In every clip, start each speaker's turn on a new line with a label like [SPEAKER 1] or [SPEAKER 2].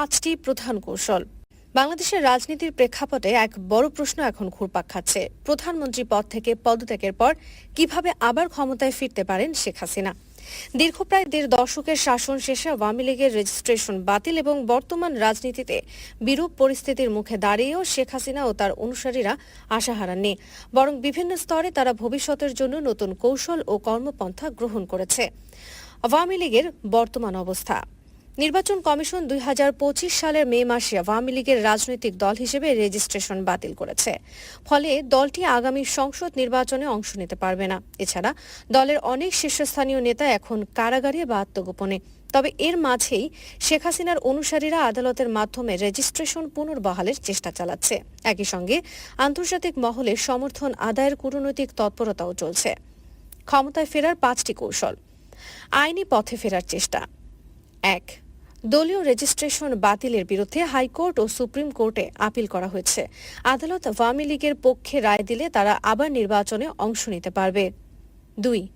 [SPEAKER 1] পাঁচটি প্রধান কৌশল। বাংলাদেশের রাজনীতির প্রেক্ষাপটে এক বড় প্রশ্ন এখন ঘুরপাক খাচ্ছে। প্রধানমন্ত্রী পদ থেকে পদত্যাগের পর কীভাবে আবার ক্ষমতায় ফিরতে পারেন শেখ হাসিনা? দীর্ঘ প্রায় দেড় দশকের শাসন শেষে আওয়ামী লীগের রেজিস্ট্রেশন বাতিল এবং বর্তমান রাজনীতিতে বিরূপ পরিস্থিতির মুখে দাঁড়িয়েও শেখ হাসিনা ও তার অনুসারীরা আশা হারাননি। বরং বিভিন্ন স্তরে তারা ভবিষ্যতের জন্য নতুন কৌশল ও কর্মপন্থা গ্রহণ করেছে। আওয়ামী লীগের বর্তমান অবস্থা। নির্বাচন কমিশন দুই হাজার পঁচিশ সালের মে মাসে আওয়ামী লীগের রাজনৈতিক দল হিসেবে রেজিস্ট্রেশন বাতিল করেছে। ফলে দলটি আগামী সংসদ নির্বাচনে অংশ নিতে পারবে না। এছাড়া দলের অনেক শীর্ষস্থানীয় নেতা এখন কারাগারে বা আত্মগোপনে। তবে এর মাঝেই শেখ হাসিনার অনুসারীরা আদালতের মাধ্যমে রেজিস্ট্রেশন পুনর্বহালের চেষ্টা চালাচ্ছে। একই সঙ্গে আন্তর্জাতিক মহলে সমর্থন আদায়ের কূটনৈতিক তৎপরতাও চলছে। ক্ষমতায় ফেরার পাঁচটি কৌশল। আইনি পথে ফেরার চেষ্টা। এক। দলীয় রেজিস্ট্রেশন বাতিলের বিরুদ্ধে হাইকোর্ট ও সুপ্রিম কোর্টে আপিল করা হয়েছে। আদালত আওয়ামী লীগের পক্ষে রায় দিলে তারা আবার নির্বাচনে অংশ নিতে পারবে। দুই,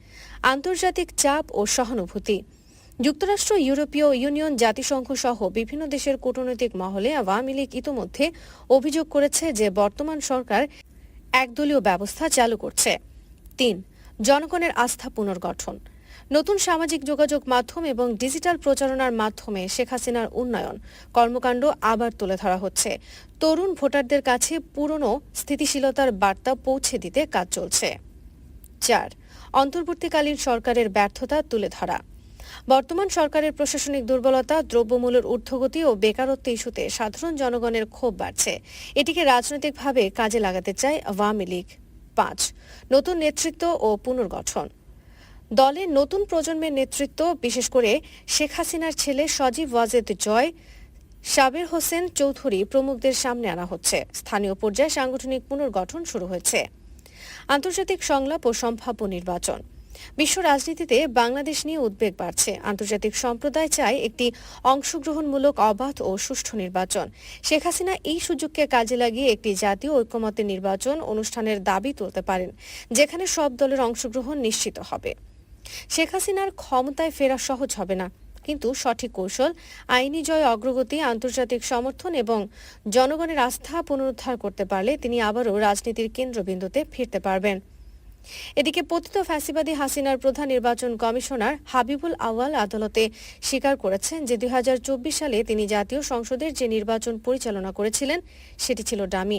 [SPEAKER 1] আন্তর্জাতিক চাপ ও সহানুভূতি। যুক্তরাষ্ট্র, ইউরোপীয় ইউনিয়ন, জাতিসংঘ সহ বিভিন্ন দেশের কূটনৈতিক মহলে আওয়ামী লীগ ইতোমধ্যে অভিযোগ করেছে যে বর্তমান সরকার একদলীয় ব্যবস্থা চালু করছে। তিন, জনগণের আস্থা পুনর্গঠন। নতুন সামাজিক যোগাযোগ মাধ্যম এবং ডিজিটাল প্রচারণার মাধ্যমে শেখ হাসিনার উন্নয়ন কর্মকাণ্ড আবার তুলে ধরা হচ্ছে। তরুণ ভোটারদের কাছে পুরনো স্থিতিশীলতার বার্তা পৌঁছে দিতে কাজ চলছে। চার, অন্তর্বর্তীকালীন সরকারের ব্যর্থতা তুলে ধরা। বর্তমান সরকারের প্রশাসনিক দুর্বলতা, দ্রব্যমূল্যের ঊর্ধ্বগতি ও বেকারত্ব ইস্যুতে সাধারণ জনগণের ক্ষোভ বাড়ছে। এটিকে রাজনৈতিকভাবে কাজে লাগাতে চায় আওয়ামী লীগ। পাঁচ, নতুন নেতৃত্ব ও পুনর্গঠন। দলের নতুন প্রজন্মের নেতৃত্ব, বিশেষ করে শেখ হাসিনার ছেলে সজীব ওয়াজেদ জয়, সাবের হোসেন চৌধুরী প্রমুখদের সামনে আনা হচ্ছে। স্থানীয় পর্যায়ে সাংগঠনিক পুনর্গঠন শুরু হয়েছে। আন্তর্জাতিক সংলাপ ও সম্ভাব্য নির্বাচন। বিশ্ব রাজনীতিতে বাংলাদেশ নিয়ে উদ্বেগ বাড়ছে। আন্তর্জাতিক সম্প্রদায় চায় একটি অংশগ্রহণমূলক, অবাধ ও সুষ্ঠু নির্বাচন। শেখ হাসিনা এই সুযোগকে কাজে লাগিয়ে একটি জাতীয় ঐক্যমতের নির্বাচন অনুষ্ঠানের দাবি তুলতে পারেন, যেখানে সব দলের অংশগ্রহণ নিশ্চিত হবে। শেখ হাসিনার ক্ষমতায় ফেরা সহজ হবে না। কিন্তু সঠিক কৌশল, আইনি জয়, অগ্রগতি, আন্তর্জাতিক সমর্থন এবং জনগণের আস্থা পুনরুদ্ধার করতে পারলে তিনি আবারও রাজনীতির কেন্দ্রবিন্দুতে ফিরতে পারবেন। এদিকে পতিত ফ্যাসিবাদী হাসিনার প্রধান নির্বাচন কমিশনার হাবিবুল আওয়াল আদালতে স্বীকার করেছেন যে দুই হাজার চব্বিশ সালে তিনি জাতীয় সংসদের যে নির্বাচন পরিচালনা করেছিলেন, সেটি ছিল ডামি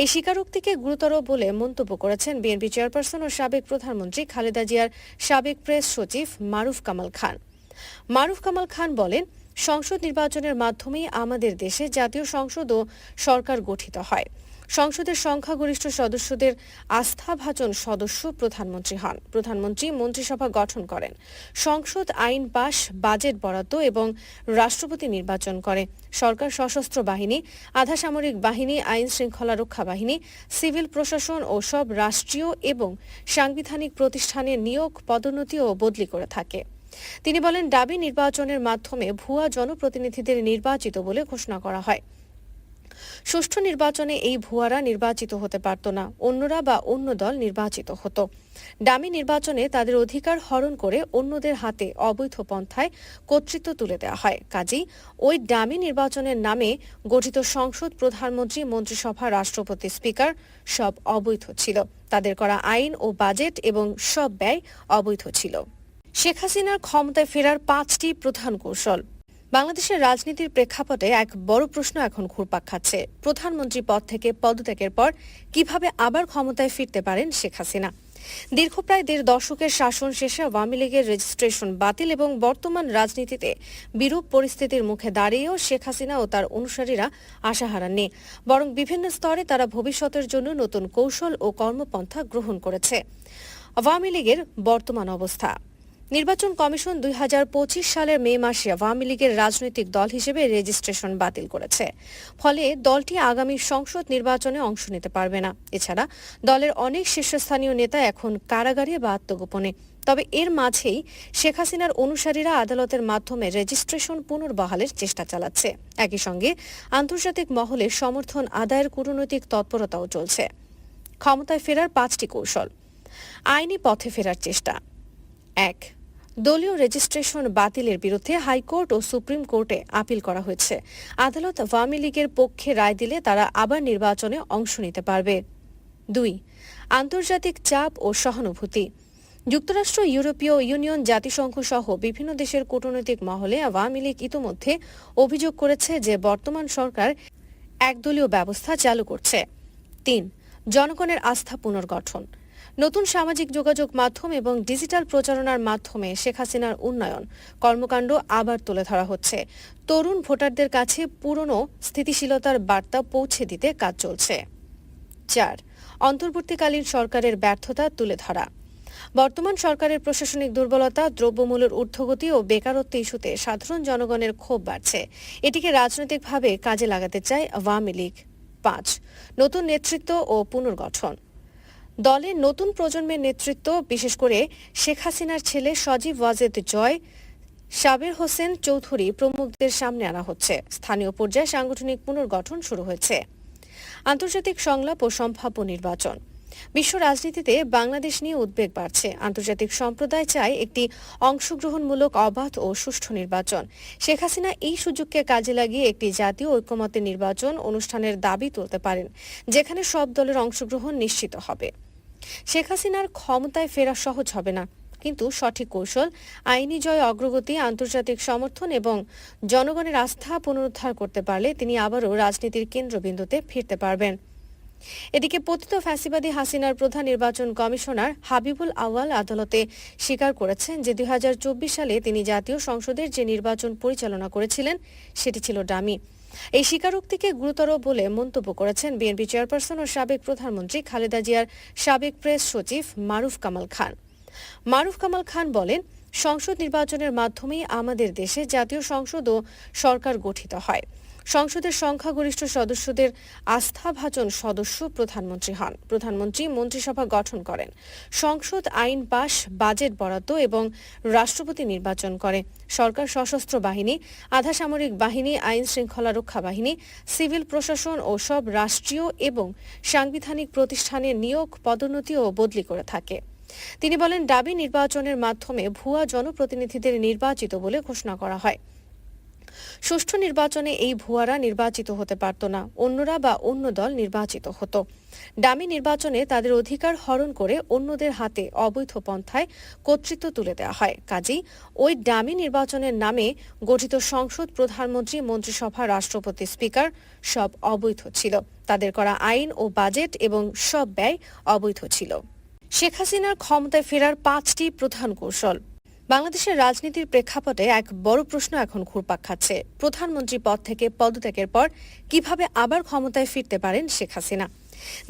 [SPEAKER 1] এই স্বীকারোক্তিকে গুরুতর বলে মন্তব্য করেছেন বিএনপি চেয়ারপারসন ও সাবেক প্রধানমন্ত্রী খালেদা জিয়ার সাবেক প্রেস সচিব মারুফ কামাল খান। মারুফ কামাল খান বলেন, সংসদ নির্বাচনের মাধ্যমেই আমাদের দেশে জাতীয় সংসদ ও সরকার গঠিত হয়। সংসদের সংখ্যাগরিষ্ঠ সদস্যদের আস্থাভাজন সদস্য প্রধানমন্ত্রী হন। প্রধানমন্ত্রী মন্ত্রিসভা গঠন করেন। সংসদ আইন পাশ, বাজেট বরাদ্দ এবং রাষ্ট্রপতি নির্বাচন করে। সরকার সশস্ত্র বাহিনী আধা সামরিক বাহিনী, আইন শৃঙ্খলা রক্ষা বাহিনী, সিভিল প্রশাসন ও সব রাষ্ট্রীয় এবং সাংবিধানিক প্রতিষ্ঠানের নিয়োগ, পদোন্নতি ও বদলি করে থাকে। তিনি বলেন ডাবি নির্বাচনের মাধ্যমে ভুয়া জনপ্রতিনিধিদের নির্বাচিত বলে ঘোষণা করা হয়। সুষ্ঠু নির্বাচনে এই ভুয়ারা নির্বাচিত হতে পারত না, অন্যরা বা অন্য দল নির্বাচিত হতো। ডামি নির্বাচনে তাদের অধিকার হরণ করে অন্যদের হাতে অবৈধ পন্থায় কর্তৃত্ব তুলে দেওয়া হয়। কাজেই ওই ডামি নির্বাচনের নামে গঠিত সংসদ প্রধানমন্ত্রী, মন্ত্রিসভা রাষ্ট্রপতি, স্পিকার সব অবৈধ ছিল। তাদের করা আইন ও বাজেট এবং সব ব্যয় অবৈধ ছিল। শেখ হাসিনার ক্ষমতায় ফেরার পাঁচটি প্রধান কৌশল বাংলাদেশের রাজনীতির প্রেক্ষাপটে এক বড় প্রশ্ন এখন ঘুরপাক খাচ্ছে। প্রধানমন্ত্রী পদ থেকে পদত্যাগের পর কীভাবে আবার ক্ষমতায় ফিরতে পারেন শেখ হাসিনা? দীর্ঘ প্রায় দেড় দশকের শাসন শেষে আওয়ামী লীগের রেজিস্ট্রেশন বাতিল এবং বর্তমান রাজনীতিতে বিরূপ পরিস্থিতির মুখে দাঁড়িয়েও শেখ হাসিনা ও তার অনুসারীরা আশা হারাননি বরং বিভিন্ন স্তরে তারা ভবিষ্যতের জন্য নতুন কৌশল ও কর্মপন্থা গ্রহণ করেছে। আওয়ামী লীগের বর্তমান অবস্থা নির্বাচন কমিশন দুই হাজার পঁচিশ সালের মে মাসে আওয়ামী লীগের রাজনৈতিক দল হিসেবে রেজিস্ট্রেশন বাতিল করেছে। ফলে দলটি আগামী সংসদ নির্বাচনে অংশ নিতে পারবে না। এছাড়া দলের অনেক শীর্ষস্থানীয় নেতা এখন কারাগারে বা আত্মগোপনে। তবে এর মাঝেই শেখ হাসিনার অনুসারীরা আদালতের মাধ্যমে রেজিস্ট্রেশন পুনর্বহালের চেষ্টা চালাচ্ছে। একই সঙ্গে আন্তর্জাতিক মহলে সমর্থন আদায়ের কূটনৈতিক তৎপরতাও চলছে। ক্ষমতায় ফেরার পাঁচটি কৌশল। আইনি পথে ফেরার চেষ্টা। এক। দলীয় রেজিস্ট্রেশন বাতিলের বিরুদ্ধে হাইকোর্ট ও সুপ্রিম কোর্টে আপিল করা হয়েছে। আদালত আওয়ামী লীগের পক্ষে রায় দিলে তারা আবার নির্বাচনে অংশ নিতে পারবে। দুই, আন্তর্জাতিক চাপ ও সহানুভূতি। যুক্তরাষ্ট্র, ইউরোপীয় ইউনিয়ন, জাতিসংঘ সহ বিভিন্ন দেশের কূটনৈতিক মহলে আওয়ামী লীগ ইতোমধ্যে অভিযোগ করেছে যে বর্তমান সরকার একদলীয় ব্যবস্থা চালু করছে। তিন, জনগণের আস্থা পুনর্গঠন। নতুন সামাজিক যোগাযোগ মাধ্যম এবং ডিজিটাল প্রচারণার মাধ্যমে শেখ হাসিনার উন্নয়ন কর্মকাণ্ড আবার তুলে ধরা হচ্ছে। তরুণ ভোটারদের কাছে পুরনো স্থিতিশীলতার বার্তা পৌঁছে দিতে কাজ চলছে। চার, অন্তর্বর্তীকালীন সরকারের ব্যর্থতা তুলে ধরা। বর্তমান সরকারের প্রশাসনিক দুর্বলতা, দ্রব্যমূল্যের ঊর্ধ্বগতি ও বেকারত্ব ইস্যুতে সাধারণ জনগণের ক্ষোভ বাড়ছে। এটিকে রাজনৈতিকভাবে কাজে লাগাতে চায় আওয়ামী লীগ। পাঁচ, নতুন নেতৃত্ব ও পুনর্গঠন। দলে নতুন প্রজন্মের নেতৃত্ব, বিশেষ করে শেখ হাসিনার ছেলে সজীব ওয়াজেদ জয়, সাবের হোসেন চৌধুরী প্রমুখদের সামনে আনা হচ্ছে। স্থানীয় পর্যায়ে সাংগঠনিক পুনর্গঠন শুরু হয়েছে। আন্তর্জাতিক সংলাপ ও সম্ভাব্য নির্বাচন। বিশ্ব রাজনীতিতে বাংলাদেশ নিয়ে উদ্বেগ বাড়ছে। আন্তর্জাতিক সম্প্রদায় চায় একটি অংশগ্রহণমূলক, অবাধ ও সুষ্ঠু নির্বাচন। শেখ হাসিনা এই সুযোগকে কাজে লাগিয়ে একটি জাতীয় ঐক্যমতের নির্বাচন অনুষ্ঠানের দাবি তুলতে পারেন, যেখানে সব দলের অংশগ্রহণ নিশ্চিত হবে। শেখ হাসিনার ক্ষমতায় ফেরা সহজ হবে না। কিন্তু সঠিক কৌশল, আইনি জয়, অগ্রগতি, আন্তর্জাতিক সমর্থন এবং জনগণের আস্থা পুনরুদ্ধার করতে পারলে তিনি আবারও রাজনীতির কেন্দ্রবিন্দুতে ফিরতে পারবেন। এদিকে পতিত ফ্যাসিবাদী হাসিনার প্রধান নির্বাচন কমিশনার হাবিবুল আওয়াল আদালতে স্বীকার করেছেন যে দুই হাজার চব্বিশ সালে তিনি জাতীয় সংসদের যে নির্বাচন পরিচালনা করেছিলেন, সেটি ছিল ডামি এই স্বীকারোক্তিকে গুরুতর বলে মন্তব্য করেছেন বিএনপি চেয়ারপারসন ও সাবেক প্রধানমন্ত্রী খালেদা জিয়ার সাবেক প্রেস সচিব মারুফ কামাল খান। মারুফ কামাল খান বলেন, সংসদ নির্বাচনের মাধ্যমেই আমাদের দেশে জাতীয় সংসদ ও সরকার গঠিত হয়। সংসদের সংখ্যাগরিষ্ঠ সদস্যদের আস্থাভাজন সদস্য প্রধানমন্ত্রী হন। প্রধানমন্ত্রী মন্ত্রিসভা গঠন করেন। সংসদ আইন পাশ, বাজেট বরাদ্দ এবং রাষ্ট্রপতি নির্বাচন করে। সরকার সশস্ত্র বাহিনী, আধা সামরিক বাহিনী, আইন শৃঙ্খলা রক্ষা বাহিনী, সিভিল প্রশাসন ও সব রাষ্ট্রীয় এবং সাংবিধানিক প্রতিষ্ঠানে নিয়োগ, পদোন্নতি ও বদলি করে থাকে। তিনি বলেন, দাবি নির্বাচনের মাধ্যমে ভুয়া জনপ্রতিনিধিদের নির্বাচিত বলে ঘোষণা করা হয়। সুষ্ঠু নির্বাচনে এই ভুয়ারা নির্বাচিত হতে পারত না, অন্যরা বা অন্য দল নির্বাচিত হতো। ডামি নির্বাচনে তাদের অধিকার হরণ করে অন্যদের হাতে অবৈধ পন্থায় কর্তৃত্ব তুলে দেওয়া হয়। কাজেই ওই ডামি নির্বাচনের নামে গঠিত সংসদ প্রধানমন্ত্রী, মন্ত্রিসভা রাষ্ট্রপতি, স্পিকার সব অবৈধ ছিল। তাদের করা আইন ও বাজেট এবং সব ব্যয় অবৈধ ছিল। শেখ হাসিনার ক্ষমতায় ফেরার পাঁচটি প্রধান কৌশল বাংলাদেশের রাজনীতির প্রেক্ষাপটে এক বড় প্রশ্ন এখন ঘুরপাক খাচ্ছে। প্রধানমন্ত্রী পদ থেকে পদত্যাগের পর কীভাবে আবার ক্ষমতায় ফিরতে পারেন শেখ হাসিনা?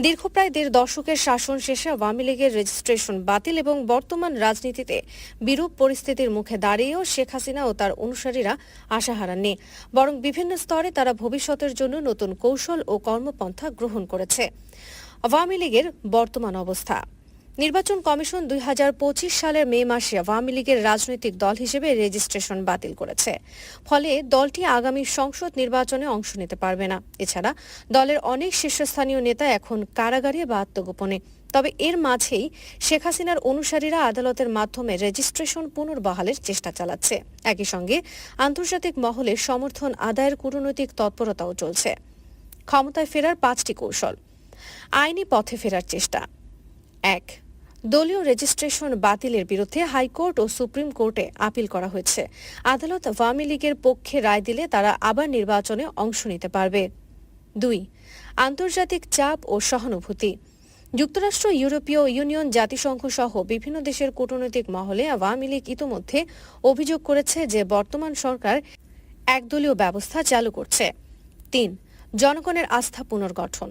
[SPEAKER 1] দীর্ঘ প্রায় দেড় দশকের শাসন শেষে আওয়ামী লীগের রেজিস্ট্রেশন বাতিল এবং বর্তমান রাজনীতিতে বিরূপ পরিস্থিতির মুখে দাঁড়িয়েও শেখ হাসিনা ও তার অনুসারীরা আশা হারাননি। বরং বিভিন্ন স্তরে তারা ভবিষ্যতের জন্য নতুন কৌশল ও কর্মপন্থা গ্রহণ করেছে। আওয়ামী লীগের বর্তমান অবস্থা। নির্বাচন কমিশন দুই হাজার পঁচিশ সালের মে মাসে আওয়ামী লীগের রাজনৈতিক দল হিসেবে রেজিস্ট্রেশন বাতিল করেছে। ফলে দলটি আগামী সংসদ নির্বাচনে অংশ নিতে পারবে না। এছাড়া দলের অনেক শীর্ষস্থানীয় নেতা এখন কারাগারে বা আত্মগোপনে। তবে এর মাঝেই শেখ হাসিনার অনুসারীরা আদালতের মাধ্যমে রেজিস্ট্রেশন পুনর্বহালের চেষ্টা চালাচ্ছে। একই সঙ্গে আন্তর্জাতিক মহলে সমর্থন আদায়ের কূটনৈতিক তৎপরতাও চলছে। ক্ষমতায় ফেরার পাঁচটি কৌশল। আইনি পথে ফেরার চেষ্টা। এক দলীয় রেজিস্ট্রেশন বাতিলের বিরুদ্ধে হাইকোর্ট ও সুপ্রিম কোর্টে আপিল করা হয়েছে। আদালত আওয়ামী লীগের পক্ষে রায় দিলে তারা আবার নির্বাচনে অংশ নিতে পারবে। দুই, আন্তর্জাতিক চাপ ও সহানুভূতি। যুক্তরাষ্ট্র, ইউরোপীয় ইউনিয়ন, জাতিসংঘ সহ বিভিন্ন দেশের কূটনৈতিক মহলে আওয়ামী লীগ ইতোমধ্যে অভিযোগ করেছে যে বর্তমান সরকার একদলীয় ব্যবস্থা চালু করছে। তিন, জনগণের আস্থা পুনর্গঠন।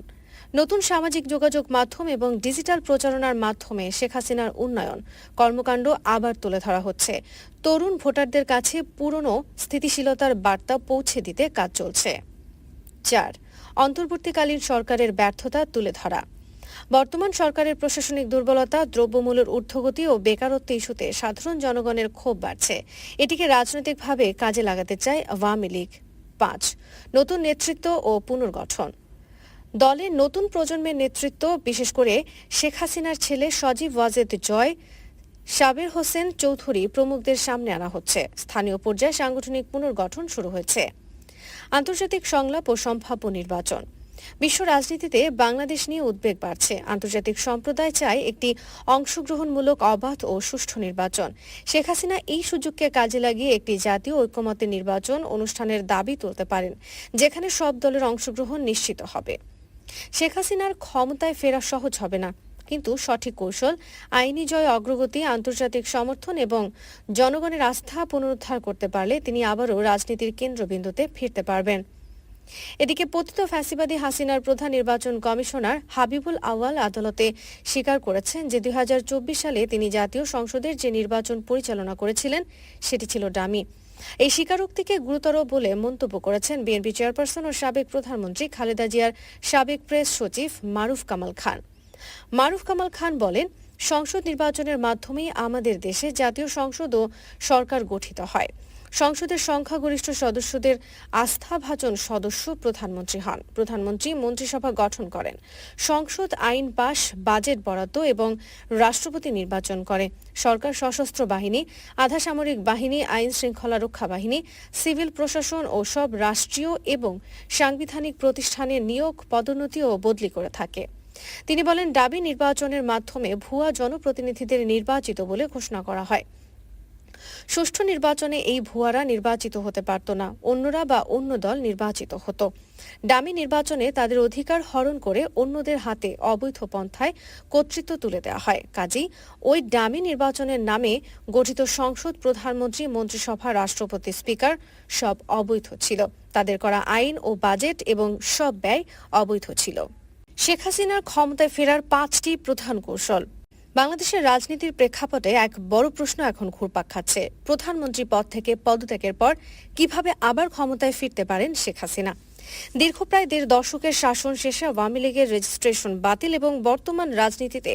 [SPEAKER 1] নতুন সামাজিক যোগাযোগ মাধ্যম এবং ডিজিটাল প্রচারণার মাধ্যমে শেখ হাসিনার উন্নয়ন কর্মকাণ্ড আবার তুলে ধরা হচ্ছে। তরুণ ভোটারদের কাছে পুরনো স্থিতিশীলতার বার্তা পৌঁছে দিতে কাজ চলছে। চার, অন্তর্বর্তীকালীন সরকারের ব্যর্থতা তুলে ধরা। বর্তমান সরকারের প্রশাসনিক দুর্বলতা, দ্রব্যমূল্যের ঊর্ধ্বগতি ও বেকারত্ব ইস্যুতে সাধারণ জনগণের ক্ষোভ বাড়ছে। এটিকে রাজনৈতিকভাবে কাজে লাগাতে চায় আওয়ামী লীগ। পাঁচ, নতুন নেতৃত্ব ও পুনর্গঠন। দলে নতুন প্রজন্মের নেতৃত্ব, বিশেষ করে শেখ হাসিনার ছেলে সজীব ওয়াজেদ জয়, সাবের হোসেন চৌধুরী প্রমুখদের সামনে আনা হচ্ছে। স্থানীয় পর্যায়ে সাংগঠনিক পুনর্গঠন শুরু হয়েছে। আন্তর্জাতিক সংলাপ ও সম্ভাব্য নির্বাচন। বিশ্ব রাজনীতিতে বাংলাদেশ নিয়ে উদ্বেগ বাড়ছে। আন্তর্জাতিক সম্প্রদায় চায় একটি অংশগ্রহণমূলক, অবাধ ও সুষ্ঠু নির্বাচন। শেখ হাসিনা এই সুযোগকে কাজে লাগিয়ে একটি জাতীয় ঐক্যমতের নির্বাচন অনুষ্ঠানের দাবি তুলতে পারেন, যেখানে সব দলের অংশগ্রহণ নিশ্চিত হবে। শেখ হাসিনার ক্ষমতায় ফেরা সহজ হবে না। কিন্তু সঠিক কৌশল, আইনি জয় অগ্রগতি, আন্তর্জাতিক সমর্থন এবং জনগণের আস্থা পুনরুদ্ধার করতে পারলে তিনি আবারও রাজনীতির কেন্দ্রবিন্দুতে ফিরতে পারবেন। এদিকে পতিত ফ্যাসিবাদী হাসিনার প্রধান নির্বাচন কমিশনার হাবিবুল আওয়াল আদালতে স্বীকার করেছেন যে দুই হাজার চব্বিশ সালে তিনি জাতীয় সংসদের যে নির্বাচন পরিচালনা করেছিলেন, সেটি ছিল ডামি এই স্বীকারোক্তিকে গুরুতর বলে মন্তব্য করেছেন বিএনপি চেয়ারপারসন ও সাবেক প্রধানমন্ত্রী খালেদা জিয়ার সাবেক প্রেস সচিব মারুফ কামাল খান। মারুফ কামাল খান বলেন, সংসদ নির্বাচনের মাধ্যমেই আমাদের দেশে জাতীয় সংসদ ও সরকার গঠিত হয়। সংসদের সংখ্যাগরিষ্ঠ সদস্যদের আস্থাভাজন সদস্য প্রধানমন্ত্রী হন। প্রধানমন্ত্রী মন্ত্রিসভা গঠন করেন। সংসদ আইন পাশ, বাজেট বরাদ্দ এবং রাষ্ট্রপতি নির্বাচন করে। সরকার সশস্ত্র বাহিনী আধা সামরিক বাহিনী, আইন শৃঙ্খলা রক্ষা বাহিনী, সিভিল প্রশাসন ও সব রাষ্ট্রীয় এবং সাংবিধানিক প্রতিষ্ঠানের নিয়োগ, পদোন্নতি ও বদলি করে থাকে। তিনি বলেন ডাবি নির্বাচনের মাধ্যমে ভুয়া জনপ্রতিনিধিদের নির্বাচিত বলে ঘোষণা করা হয়। সুষ্ঠু নির্বাচনে এই ভুয়ারা নির্বাচিত হতে পারত না, অন্যরা বা অন্য দল নির্বাচিত হতো। ডামি নির্বাচনে তাদের অধিকার হরণ করে অন্যদের হাতে অবৈধ পন্থায় কর্তৃত্ব তুলে দেওয়া হয়। কাজেই ওই ডামি নির্বাচনের নামে গঠিত সংসদ প্রধানমন্ত্রী, মন্ত্রিসভা রাষ্ট্রপতি, স্পিকার সব অবৈধ ছিল। তাদের করা আইন ও বাজেট এবং সব ব্যয় অবৈধ ছিল। শেখ হাসিনার ক্ষমতায় ফেরার পাঁচটি প্রধান কৌশল বাংলাদেশের রাজনীতির প্রেক্ষাপটে এক বড় প্রশ্ন এখন ঘুরপাক খাচ্ছে। প্রধানমন্ত্রী পদ থেকে পদত্যাগের পর কীভাবে আবার ক্ষমতায় ফিরতে পারেন শেখ হাসিনা? দীর্ঘ প্রায় দেড় দশকের শাসন শেষে আওয়ামী লীগের রেজিস্ট্রেশন বাতিল এবং বর্তমান রাজনীতিতে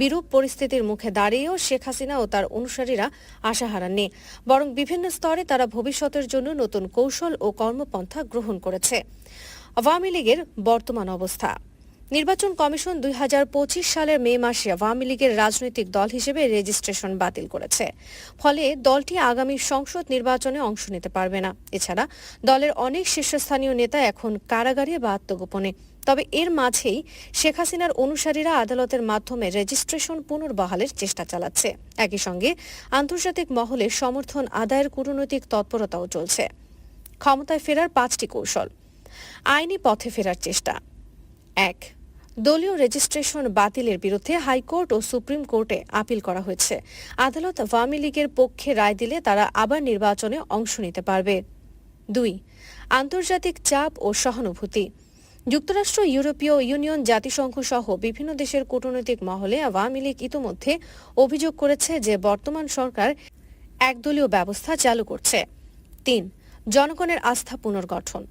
[SPEAKER 1] বিরূপ পরিস্থিতির মুখে দাঁড়িয়েও শেখ হাসিনা ও তার অনুসারীরা আশা হারাননি। বরং বিভিন্ন স্তরে তারা ভবিষ্যতের জন্য নতুন কৌশল ও কর্মপন্থা গ্রহণ করেছে। আওয়ামী লীগের বর্তমান অবস্থা। নির্বাচন কমিশন দুই হাজার পঁচিশ সালের মে মাসে আওয়ামী লীগের রাজনৈতিক দল হিসেবে রেজিস্ট্রেশন বাতিল করেছে। ফলে দলটি আগামী সংসদ নির্বাচনে অংশ নিতে পারবে না। এছাড়া দলের অনেক শীর্ষস্থানীয় নেতা এখন কারাগারে বা আত্মগোপনে। তবে এর মাঝেই শেখ হাসিনার অনুসারীরা আদালতের মাধ্যমে রেজিস্ট্রেশন পুনর্বহালের চেষ্টা চালাচ্ছে। একই সঙ্গে আন্তর্জাতিক মহলে সমর্থন আদায়ের কূটনৈতিক তৎপরতাও চলছে। ক্ষমতায় ফেরার পাঁচটি কৌশল। আইনি পথে ফেরার চেষ্টা। এক দলীয় রেজিস্ট্রেশন বাতিলের বিরুদ্ধে হাইকোর্ট ও সুপ্রিম কোর্টে আপিল করা হয়েছে। আদালত আওয়ামী লীগের পক্ষে রায় দিলে তারা আবার নির্বাচনে অংশ নিতে পারবে। দুই, আন্তর্জাতিক চাপ ও সহানুভূতি। যুক্তরাষ্ট্র, ইউরোপীয় ইউনিয়ন, জাতিসংঘ সহ বিভিন্ন দেশের কূটনৈতিক মহলে আওয়ামী লীগ ইতোমধ্যে অভিযোগ করেছে যে বর্তমান সরকার একদলীয় ব্যবস্থা চালু করছে। তিন, জনগণের আস্থা পুনর্গঠন।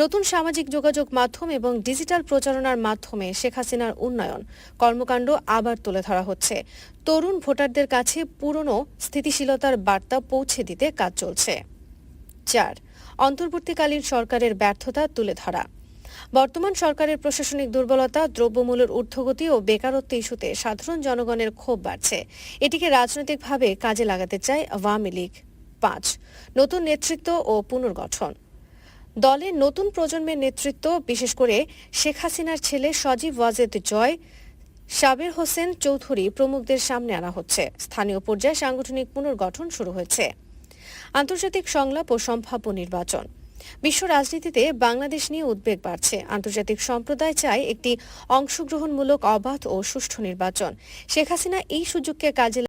[SPEAKER 1] নতুন সামাজিক যোগাযোগ মাধ্যম এবং ডিজিটাল প্রচারণার মাধ্যমে শেখ হাসিনার উন্নয়ন কর্মকাণ্ড আবার তুলে ধরা হচ্ছে। তরুণ ভোটারদের কাছে পুরনো স্থিতিশীলতার বার্তা পৌঁছে দিতে কাজ চলছে। চার, অন্তর্বর্তীকালীন সরকারের ব্যর্থতা তুলে ধরা। বর্তমান সরকারের প্রশাসনিক দুর্বলতা, দ্রব্যমূল্যের ঊর্ধ্বগতি ও বেকারত্ব ইস্যুতে সাধারণ জনগণের ক্ষোভ বাড়ছে। এটিকে রাজনৈতিকভাবে কাজে লাগাতে চায় আওয়ামী লীগ। পাঁচ, নতুন নেতৃত্ব ও পুনর্গঠন। দলের নতুন প্রজন্মের নেতৃত্ব, বিশেষ করে শেখ হাসিনার ছেলে সজীব ওয়াজেদ জয়, সাবের হোসেন চৌধুরী প্রমুখদের সামনে আনা হচ্ছে। স্থানীয় পর্যায়ে সাংগঠনিক পুনর্গঠন শুরু হয়েছে। আন্তর্জাতিক সংলাপ ও সম্ভাব্য নির্বাচন। বিশ্ব রাজনীতিতে বাংলাদেশ নিয়ে উদ্বেগ বাড়ছে। আন্তর্জাতিক সম্প্রদায় চায় একটি অংশগ্রহণমূলক, অবাধ ও সুষ্ঠু নির্বাচন। শেখ হাসিনা এই সুযোগকে কাজে